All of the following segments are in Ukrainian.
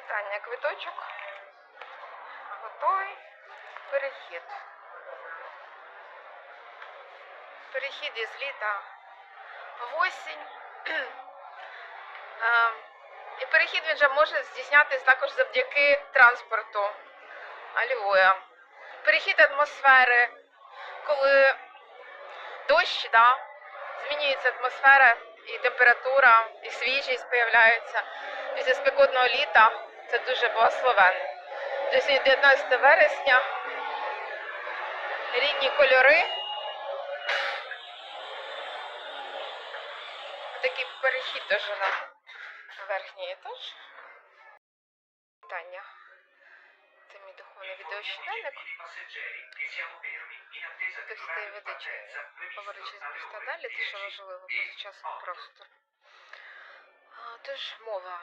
Вітання, квиточок. Готовий. Перехід. Перехід із літа в осінь. Е, І перехід він же може здійснятися також завдяки транспорту. Алілуя. Перехід атмосфери, коли дощ, да, змінюється атмосфера і температура, і свіжість появляється після спекотного літа. Це дуже благословенно. Сьогодні 19 вересня. Рідні кольори. Такий перехід теж на верхній етаж. Вітання. Це мій духовний відеощоденник. Текстові ведучі, говорячи з міста далі, те, що важливо поза часом простор. А, Тож мова.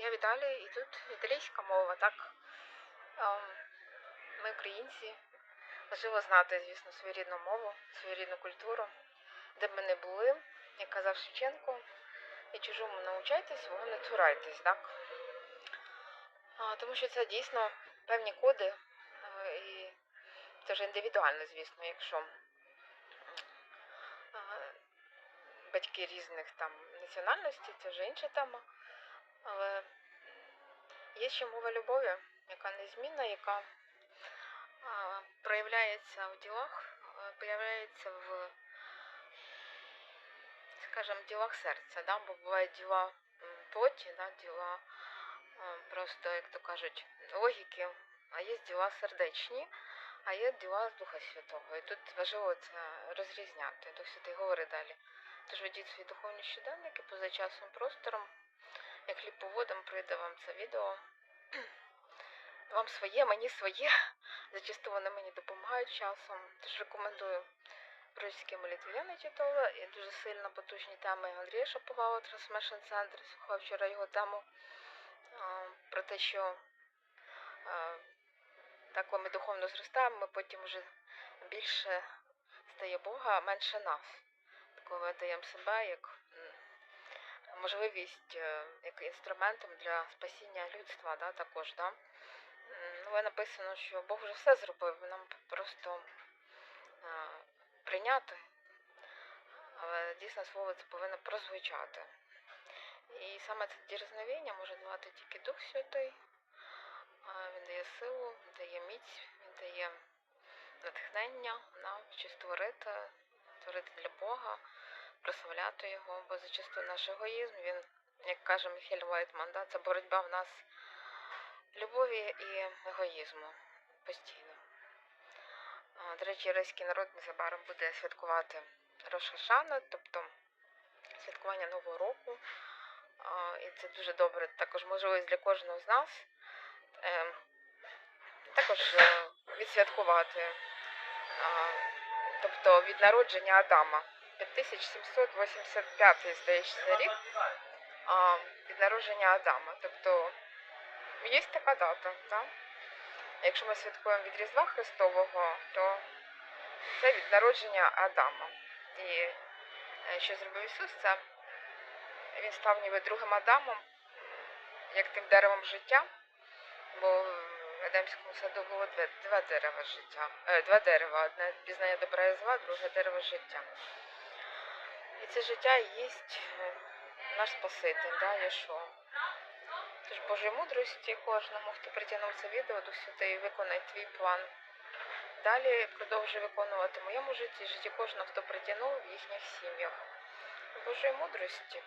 Я в і тут італійська мова, так? Ем, Ми українці. Важливо знати, звісно, свою рідну мову, свою рідну культуру, де б ми не були, як казав Шевченко, і чужому навчайтесь, свого не цурайтесь, так? Тому що це дійсно певні коди, е, і це вже індивідуально, звісно, якщо е, батьки різних там національностей, це вже інша тема. Але є ще мова любові, яка незмінна, яка проявляється в ділах, е, проявляється в, скажімо, ділах серця, да? бо бувають діла плоті, да? діла е, просто, як то кажуть, логіки, а є діла сердечні, а є діла з Духа Святого. І тут важливо це розрізняти. Дух Святий говорить далі. Тож ведіть свої духовні щоденники поза часом простором. Як хліб по водам прийде вам це відео. Вам своє, мені своє. Зачасту вони мені допомагають часом. Тож рекомендую пророчські молитви Яни Тітова і дуже сильно потужні теми Андрія Шаповала, Трансмешн Центр. Слухав вчора його тему про те, що так, коли ми духовно зростаємо, ми потім вже більше стає Бога, а менше нас. Коли ми даємо себе як можливість, е, як інструментом для спасіння людства, да, також, да. Ну, але написано, що Бог вже все зробив, нам просто е, прийняти. Але дійсно слово це повинно прозвучати. І саме це дірзновіння може давати тільки Дух Святий. Він дає силу, він дає міць, він дає натхнення нам чи створити, творити для Бога, прославляти його, бо зачасту наш егоїзм, він, як каже Міхель Вайтман, да, це боротьба в нас любові і егоїзму постійно. До речі, єврейський народ незабаром буде святкувати Рошашана, тобто святкування Нового року. І це дуже добре, також можливість для кожного з нас. Е, Також е, відсвяткувати, тобто від народження Адама. 5785, здається, рік від народження Адама. Тобто є така дата, так? Якщо ми святкуємо від Різдва Христового, то це від народження Адама. І е, що зробив Ісус, це він став ніби другим Адамом, як тим деревом життя, бо в Едемському саду було два, два дерева життя. Е, два дерева. Одне пізнання добра і зла, друге дерево життя. І це життя і є наш Спаситель, да, Єшуа. Тож Божої мудрості кожному, хто притягнув це відео, до Святий виконай твій план. Далі продовжує виконувати в моєму житті, житті кожного, хто притягнув в їхніх сім'ях. Божої мудрості.